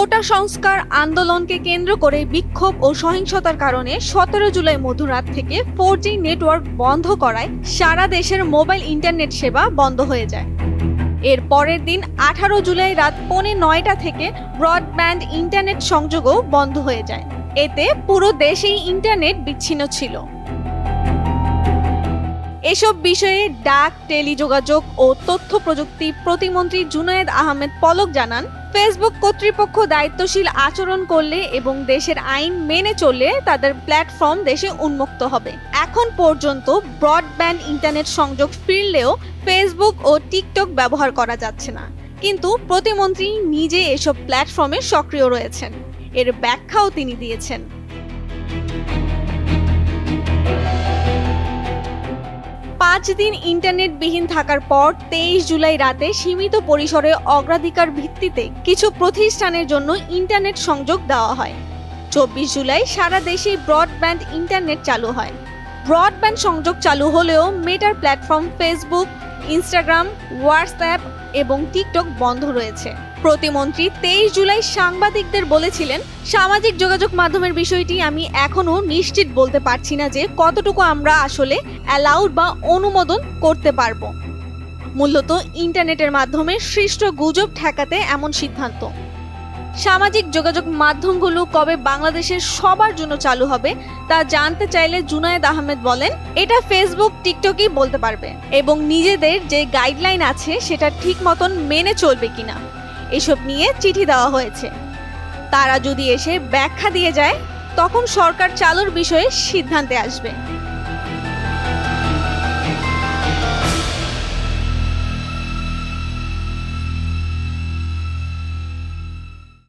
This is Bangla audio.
কোটা সংস্কার আন্দোলনকে কেন্দ্র করে বিক্ষোভ ও সহিংসতার কারণে সতেরো জুলাই মধ্যরাত থেকে ফোর নেটওয়ার্ক বন্ধ করায় সারা দেশের মোবাইল ইন্টারনেট সেবা বন্ধ হয়ে যায়। এর পরের দিন আঠারো জুলাই রাত পৌনে নয়টা থেকে ব্রডব্যান্ড ইন্টারনেট সংযোগও বন্ধ হয়ে যায়। এতে পুরো দেশেই ইন্টারনেট বিচ্ছিন্ন ছিল। এসব বিষয়ে ডাক, টেলিযোগাযোগ ও তথ্য প্রযুক্তি প্রতিমন্ত্রী জুনায়েদ আহমেদ পলক জানান, ফেসবুক কর্তৃপক্ষ দায়িত্বশীল আচরণ করলে এবং দেশের আইন মেনে চললে তাদের প্ল্যাটফর্ম দেশে উন্মুক্ত হবে। এখন পর্যন্ত ব্রডব্যান্ড ইন্টারনেট সংযোগ ফিরলেও ফেসবুক ও টিকটক ব্যবহার করা যাচ্ছে না। কিন্তু প্রতিমন্ত্রী নিজে এসব প্ল্যাটফর্মে সক্রিয় রয়েছেন। এর ব্যাখ্যাও তিনি দিয়েছেন। পাঁচ দিন ইন্টারনেটবিহীন থাকার পর তেইশ জুলাই রাতে সীমিত পরিসরে অগ্রাধিকার ভিত্তিতে কিছু প্রতিষ্ঠানের জন্য ইন্টারনেট সংযোগ দেওয়া হয়। চব্বিশ জুলাই সারা দেশে ব্রডব্যান্ড ইন্টারনেট চালু হয়। ব্রডব্যান্ড সংযোগ চালু হলেও মেটার প্ল্যাটফর্ম ফেসবুক ইনস্টাগ্রাম, হোয়াটসঅ্যাপ এবং টিকটক বন্ধ রয়েছে। প্রতিমন্ত্রী তেইশ জুলাই সাংবাদিকদের বলেছিলেন, সামাজিক যোগাযোগ মাধ্যমের বিষয়টি আমি এখনও নিশ্চিত বলতে পারছি না যে কতটুকু আমরা আসলে অ্যালাউড বা অনুমোদন করতে পারব। মূলত ইন্টারনেটের মাধ্যমে সৃষ্ট গুজব ঠেকাতে এমন সিদ্ধান্ত। সামাজিক যোগাযোগ মাধ্যমগুলো কবে বাংলাদেশের সবার জন্য চালু হবে তা জানতে চাইলে জুনায়েদ আহমেদ বলেন, এটা ফেসবুক টিকটকই বলতে পারবে এবং নিজেদের যে গাইডলাইন আছে সেটা ঠিক মতন মেনে চলবে কিনা। এসব নিয়ে চিঠি দেওয়া হয়েছে। তারা যদি এসে ব্যাখ্যা দিয়ে যায়, তখন সরকার চালুর বিষয়ে সিদ্ধান্তে আসবে।